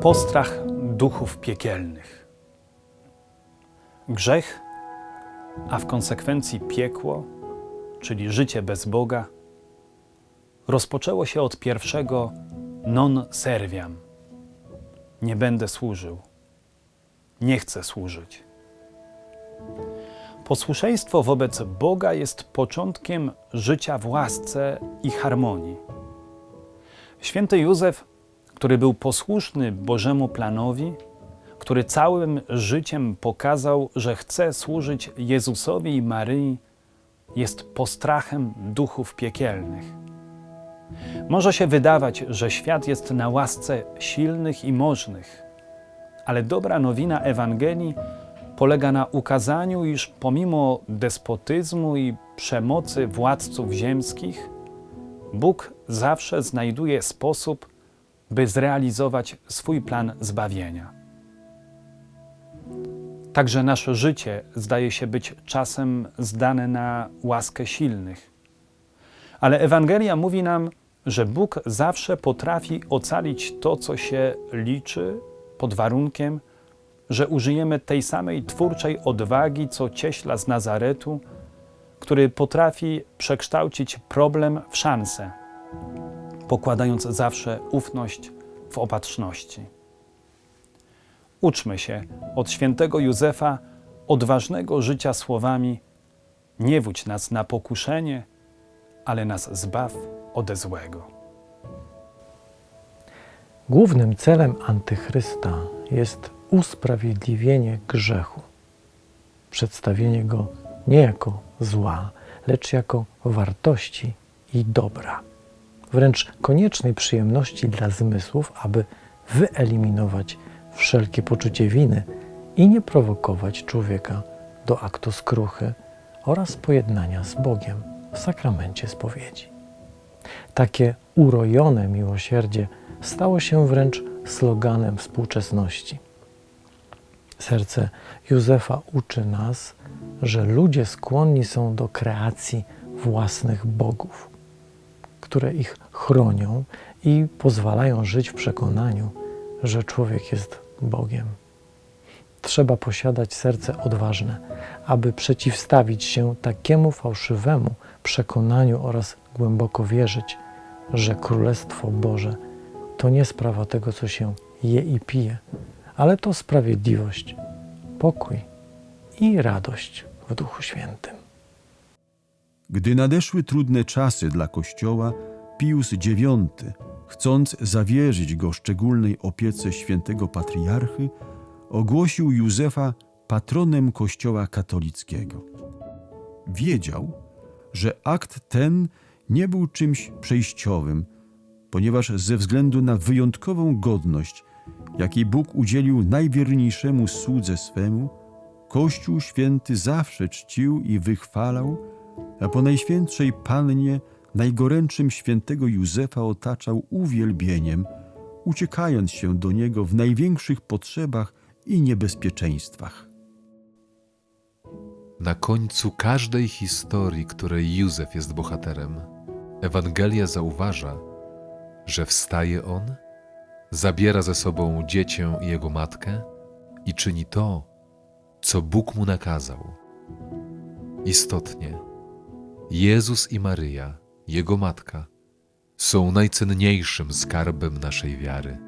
Postrach duchów piekielnych. Grzech, a w konsekwencji piekło, czyli życie bez Boga, rozpoczęło się od pierwszego non serviam. Nie będę służył. Nie chcę służyć. Posłuszeństwo wobec Boga jest początkiem życia w łasce i harmonii. Święty Józef, który był posłuszny Bożemu planowi, który całym życiem pokazał, że chce służyć Jezusowi i Maryi, jest postrachem duchów piekielnych. Może się wydawać, że świat jest na łasce silnych i możnych, ale dobra nowina Ewangelii polega na ukazaniu, iż pomimo despotyzmu i przemocy władców ziemskich, Bóg zawsze znajduje sposób, by zrealizować swój plan zbawienia. Także nasze życie zdaje się być czasem zdane na łaskę silnych. Ale Ewangelia mówi nam, że Bóg zawsze potrafi ocalić to, co się liczy, pod warunkiem, że użyjemy tej samej twórczej odwagi, co cieśla z Nazaretu, który potrafi przekształcić problem w szansę, pokładając zawsze ufność w opatrzności. Uczmy się od świętego Józefa odważnego życia słowami: Nie wódź nas na pokuszenie, ale nas zbaw ode złego. Głównym celem antychrysta jest usprawiedliwienie grzechu, przedstawienie go nie jako zła, lecz jako wartości i dobra, wręcz koniecznej przyjemności dla zmysłów, aby wyeliminować wszelkie poczucie winy i nie prowokować człowieka do aktu skruchy oraz pojednania z Bogiem w sakramencie spowiedzi. Takie urojone miłosierdzie stało się wręcz sloganem współczesności. Serce Józefa uczy nas, że ludzie skłonni są do kreacji własnych bogów, które ich chronią i pozwalają żyć w przekonaniu, że człowiek jest Bogiem. Trzeba posiadać serce odważne, aby przeciwstawić się takiemu fałszywemu przekonaniu oraz głęboko wierzyć, że Królestwo Boże to nie sprawa tego, co się je i pije, ale to sprawiedliwość, pokój i radość w Duchu Świętym. Gdy nadeszły trudne czasy dla Kościoła, Pius IX, chcąc zawierzyć go szczególnej opiece świętego patriarchy, ogłosił Józefa patronem Kościoła katolickiego. Wiedział, że akt ten nie był czymś przejściowym, ponieważ ze względu na wyjątkową godność, jakiej Bóg udzielił najwierniejszemu słudze swemu, Kościół święty zawsze czcił i wychwalał, a po Najświętszej Pannie najgoręczym świętego Józefa otaczał uwielbieniem, uciekając się do niego w największych potrzebach i niebezpieczeństwach. Na końcu każdej historii, której Józef jest bohaterem, Ewangelia zauważa, że wstaje on, zabiera ze sobą dziecię i jego matkę i czyni to, co Bóg mu nakazał. Istotnie, Jezus i Maryja, jego matka, są najcenniejszym skarbem naszej wiary.